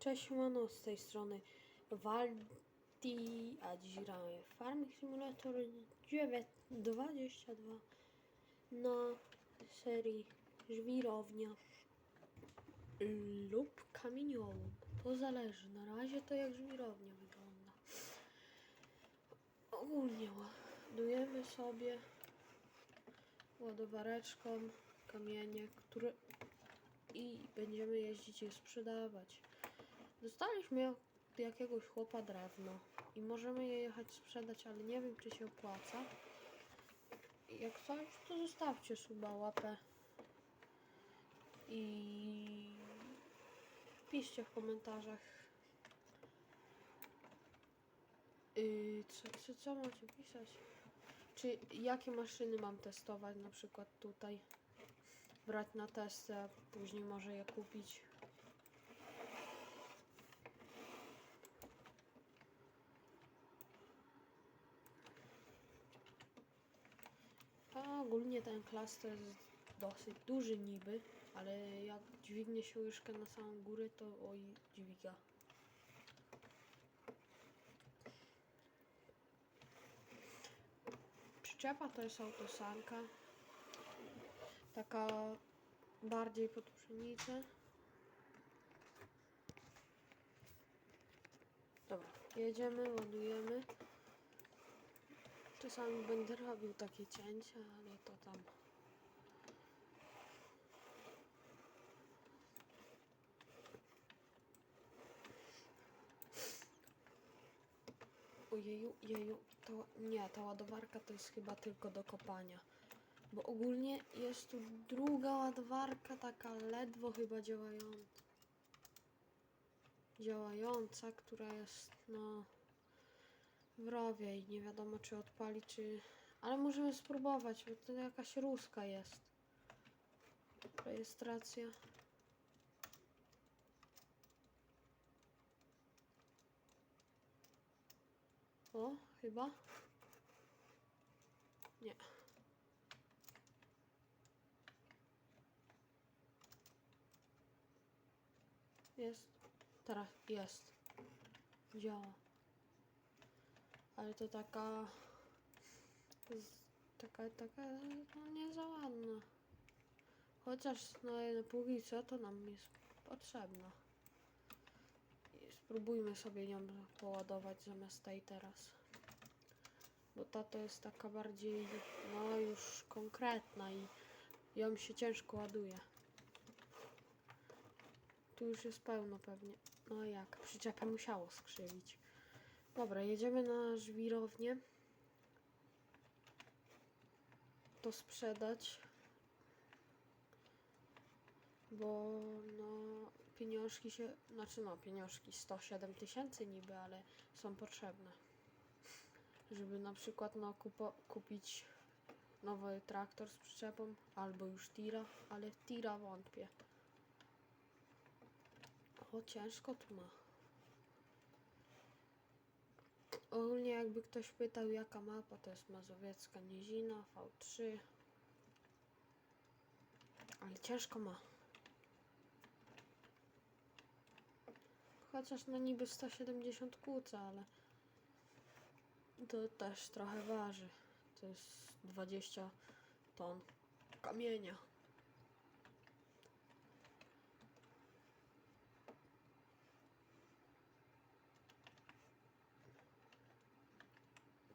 Cześć, Mano, z tej strony Waldi, a dziś gramy Farming Simulator 922 na serii żwirownia lub kamieniołom. To zależy, na razie to jak żwirownia wygląda. Ogólnie ładujemy sobie ładowareczką kamienie, które i będziemy jeździć je sprzedawać. Dostaliśmy od jakiegoś chłopa drewno i możemy je jechać sprzedać, ale nie wiem czy się opłaca. Jak coś, to zostawcie suba, łapę i piszcie w komentarzach. Yy, co, co, co macie pisać? Czy jakie maszyny mam testować, na przykład tutaj brać na testy, a później może je kupić. A ogólnie ten klas to jest dosyć duży niby, ale jak dźwignie się łyżkę na samą górę, to oj dźwiga. Przyczepa to jest autosanka. Taka bardziej pod pszenicę. Dobra, jedziemy, ładujemy. Czasami będę robił takie cięcia, ale to tam. Ojeju, jeju, to nie, ta ładowarka to jest chyba tylko do kopania. Bo ogólnie jest tu druga ładowarka, taka ledwo chyba działająca. Działająca, która jest no w rowie i nie wiadomo czy odpali, czy... Ale możemy spróbować, bo to jakaś ruska jest. Rejestracja. O, chyba. Nie. Jest. Teraz jest. Działa. Ale to taka. Taka, taka, no nie za ładna. Chociaż no na póki co to nam jest potrzebna. I spróbujmy sobie nią poładować zamiast tej teraz. Bo ta to jest taka bardziej, no już konkretna i ją się ciężko ładuje. Tu już jest pełno pewnie. No jak, przyczepę musiało skrzywić. Dobra, jedziemy na żwirownię. To sprzedać. Bo no pieniążki się, znaczy no pieniążki 107 tysięcy niby, ale są potrzebne. Żeby na przykład no kupo, kupić nowy traktor z przyczepą albo już tira, ale tira wątpię. O, ciężko tu ma. Ogólnie jakby ktoś pytał jaka mapa, to jest Mazowiecka Nizina, V3. Ale ciężko ma. Chociaż no niby 170 kłóca, ale to też trochę waży. To jest 20 ton kamienia.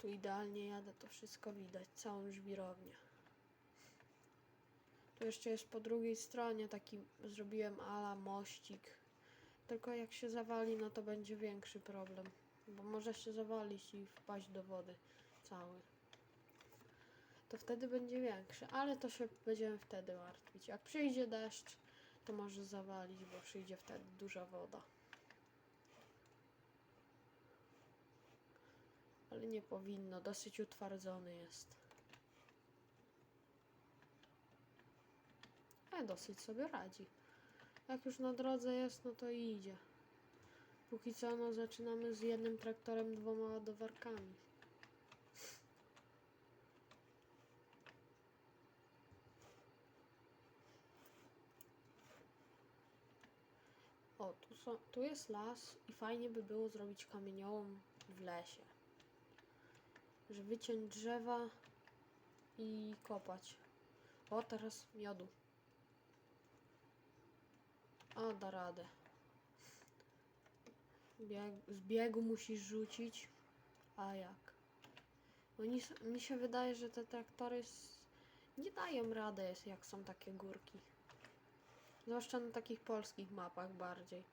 Tu idealnie jadę, to wszystko widać, całą żwirownię. Tu jeszcze jest po drugiej stronie taki, zrobiłem ala mościk. Tylko jak się zawali, no to będzie większy problem. Bo może się zawalić i wpaść do wody cały. To wtedy będzie większy, ale to się będziemy wtedy martwić. Jak przyjdzie deszcz, to może zawalić, bo przyjdzie wtedy duża woda. Ale nie powinno, dosyć utwardzony jest. A dosyć sobie radzi. Jak już na drodze jest, no to idzie. Póki co, no zaczynamy z jednym traktorem, dwoma ładowarkami. O, tu, są, tu jest las i fajnie by było zrobić kamieniołom w lesie. Że wyciąć drzewa i kopać. O, teraz miodu. O, da radę. Bieg, z biegu musisz rzucić. A jak? Bo mi, się wydaje, że te traktory nie dają rady, jak są takie górki. Zwłaszcza na takich polskich mapach bardziej.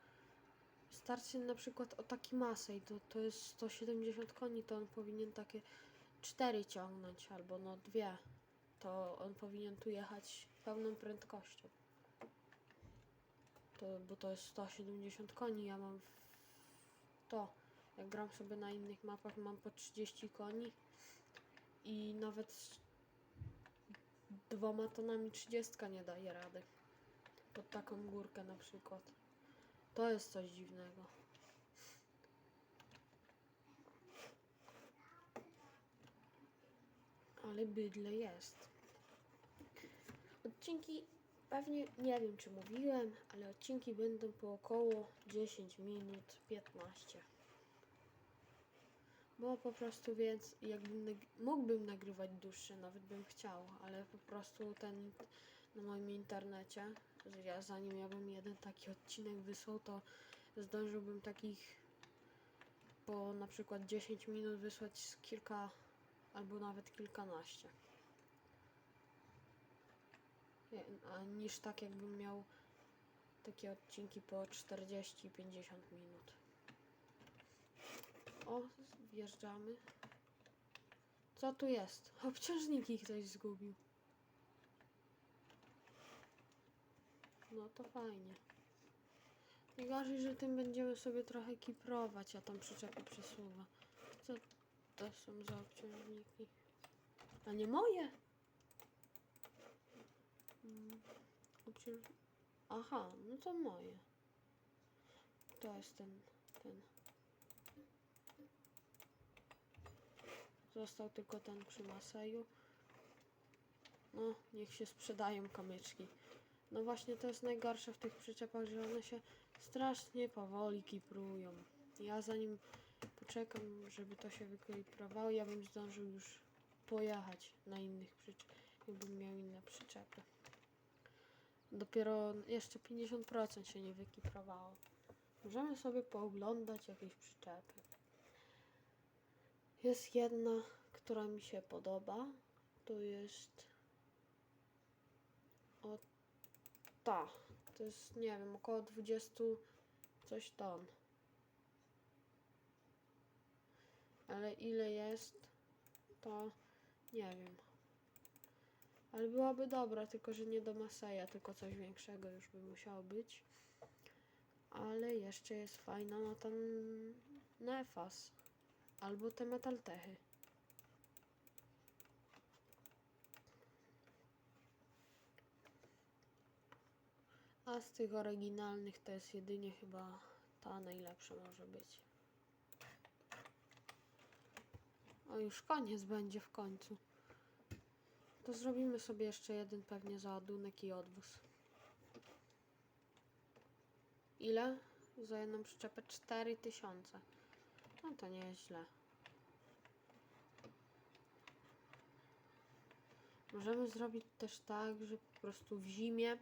Starczy na przykład o taki Masej, to, to jest 170 koni, to on powinien takie 4 ciągnąć, albo no dwie. To on powinien tu jechać pełną prędkością. To, bo to jest 170 koni, ja mam to. Jak gram sobie na innych mapach, mam po 30 koni i nawet z dwoma tonami 30 nie daje rady. Pod taką górkę na przykład. To jest coś dziwnego. Ale bydle jest. Odcinki pewnie nie wiem czy mówiłem, ale odcinki będą po około 10 minut 15. Bo po prostu więc jakbym nag- mógłbym nagrywać dłuższe, nawet bym chciał, ale po prostu ten na moim internecie, że ja zanim ja bym jeden taki odcinek wysłał, to zdążyłbym takich po na przykład 10 minut wysłać z kilka albo nawet kilkanaście. Niż tak jakbym miał takie odcinki po 40-50 minut. O, wjeżdżamy. Co tu jest? Obciążniki ktoś zgubił. No to fajnie. Najgorzej, że tym będziemy sobie trochę kiprować, a tam przyczepy przesuwa. Co to są za obciążniki? A nie moje? Mm. Aha, no to moje. To jest ten, ten. Został tylko ten przy Maseju. No, niech się sprzedają kamyczki. No właśnie to jest najgorsze w tych przyczepach, że one się strasznie powoli kiprują. Ja zanim poczekam, żeby to się wykliprowało, ja bym zdążył już pojechać na innych przyczepach, jakbym miał inne przyczepy. Dopiero jeszcze 50% się nie wykiprowało. Możemy sobie pooglądać jakieś przyczepy. Jest jedna, która mi się podoba. To jest o ta. To jest, nie wiem, około 20 coś ton. Ale ile jest, to nie wiem. Ale byłaby dobra, tylko że nie do Maseja, tylko coś większego już by musiało być. Ale jeszcze jest fajna na ten Nefas. Albo te metaltechy. A z tych oryginalnych to jest jedynie chyba ta najlepsza może być. O, już koniec będzie w końcu. To zrobimy sobie jeszcze jeden pewnie załadunek i odwóz. Ile? Za jedną przyczepę 4000. No to nie jest. Możemy zrobić też tak, że po prostu w zimie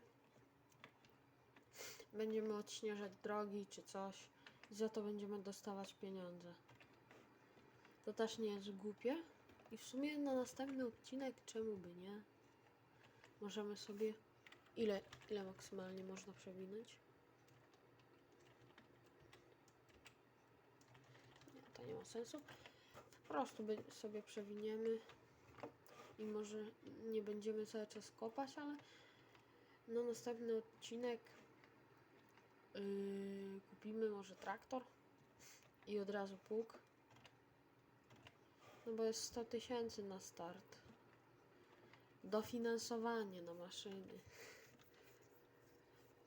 będziemy odśnieżać drogi czy coś i za to będziemy dostawać pieniądze. To też nie jest głupie. I w sumie na następny odcinek czemu by nie? Możemy sobie... Ile, ile maksymalnie można przewinąć? Nie, to nie ma sensu. Po prostu sobie przewiniemy i może nie będziemy cały czas kopać, ale na następny odcinek yy, kupimy może traktor i od razu pług. No bo jest 100 tysięcy na start. Dofinansowanie na maszyny.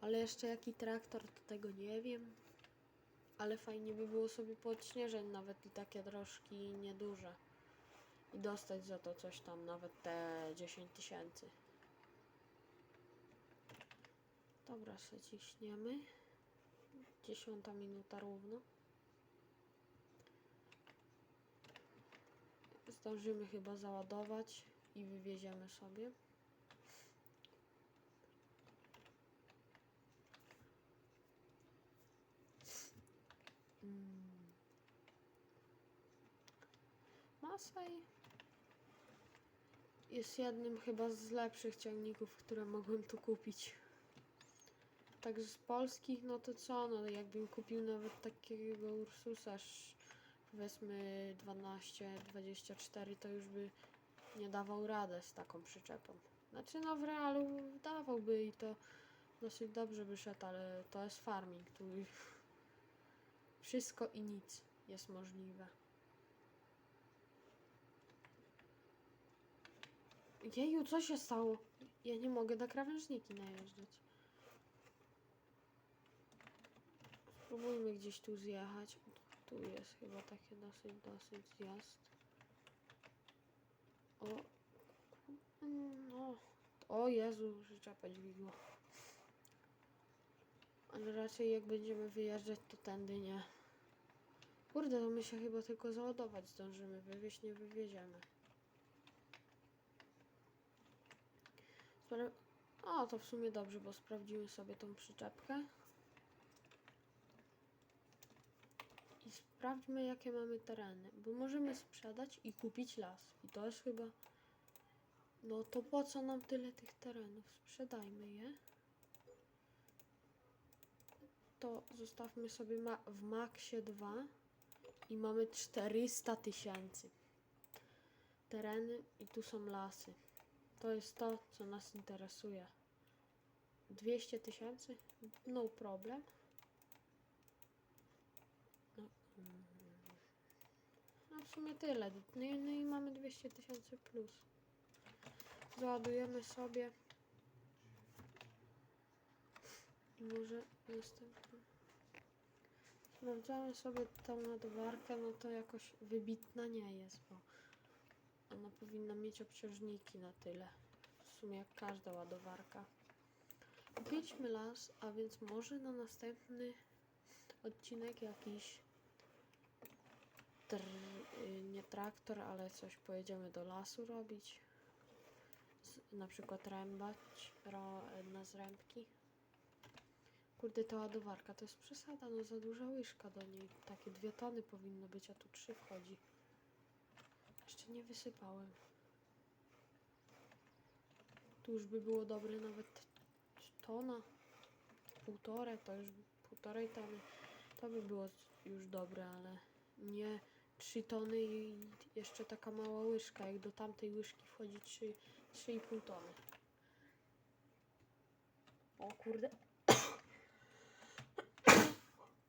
Ale jeszcze jaki traktor, to tego nie wiem. Ale fajnie by było sobie podśnieżać nawet i takie troszki nieduże. I dostać za to coś tam, nawet te 10 tysięcy. Dobra, se ciśniemy. Dziesiąta minuta równo. Zdążymy chyba załadować i wywieziemy sobie. Mm. Masaj jest jednym chyba z lepszych ciągników, które mogłem tu kupić. Tak z polskich, no to co, no jakbym kupił nawet takiego Ursusa, powiedzmy 12, 24, to już by nie dawał radę z taką przyczepą. Znaczy no w realu dawałby i to dosyć dobrze by szedł, ale to jest farming, tu wszystko i nic jest możliwe. Jeju, co się stało? Ja nie mogę na krawężniki najeżdżać. Spróbujmy gdzieś tu zjechać. Tu jest chyba takie dosyć, dosyć zjazd. O. No. O Jezu, przyczepa dźwigło. Ale raczej jak będziemy wyjeżdżać, to tędy nie. Kurde, to my się chyba tylko załadować zdążymy. Wywieźć nie wywieziemy. O, to w sumie dobrze, bo sprawdzimy sobie tą przyczepkę. I sprawdźmy, jakie mamy tereny, bo możemy sprzedać i kupić las. I to jest chyba... No to po co nam tyle tych terenów? Sprzedajmy je. To zostawmy sobie ma w maksie 2 i mamy 400 tysięcy. Tereny i tu są lasy. To jest to, co nas interesuje. 200 tysięcy? No problem. No, w sumie tyle. No i, no i mamy 200 tysięcy plus. Załadujemy sobie. I może następny. Sprawdzamy sobie tą ładowarkę, no to jakoś wybitna nie jest, bo ona powinna mieć obciążniki na tyle. W sumie jak każda ładowarka. Kupiliśmy las, a więc może na następny odcinek jakiś tr, y, nie traktor, ale coś pojedziemy do lasu robić. Z, na przykład rębać ro, na zrębki. Kurde, ta ładowarka to jest przesada, no za duża łyżka do niej. Takie dwie tony powinno być, a tu trzy wchodzi. Jeszcze nie wysypałem. Tu już by było dobre nawet tona, półtorej, to już półtorej tony. To by było już dobre, ale nie 3 tony i jeszcze taka mała łyżka. Jak do tamtej łyżki wchodzi 3, 3,5 tony. O kurde.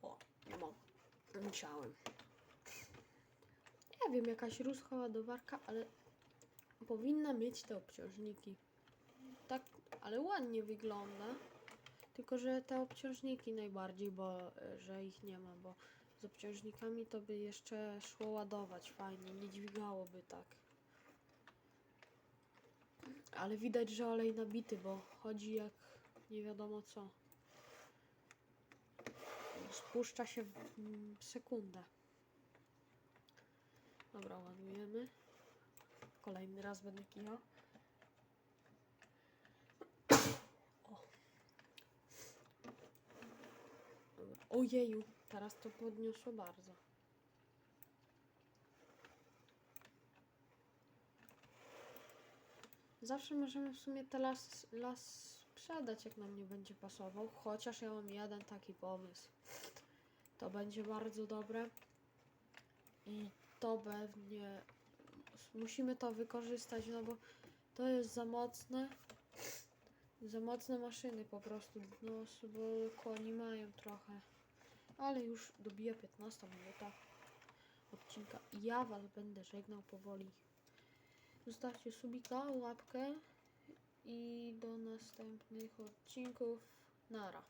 O, nie mam. Musiałem. Nie wiem, jakaś ruska ładowarka, ale powinna mieć te obciążniki. Tak, ale ładnie wygląda. Tylko, że te obciążniki najbardziej, bo e, że ich nie ma, bo z obciążnikami to by jeszcze szło ładować fajnie, nie dźwigałoby tak. Ale widać, że olej nabity, bo chodzi jak nie wiadomo co. Spuszcza się w mm, sekundę. Dobra, ładujemy. Kolejny raz będę. Dobra. Ojeju, teraz to podniosło bardzo. Zawsze możemy w sumie te las, las sprzedać, jak nam nie będzie pasował. Chociaż ja mam jeden taki pomysł. To będzie bardzo dobre. I to pewnie musimy to wykorzystać, no bo to jest za mocne. Za mocne maszyny po prostu, no bo koni mają trochę. Ale już dobija 15 minuta odcinka ja was będę żegnał powoli. Zostawcie subika, łapkę i do następnych odcinków. Nara.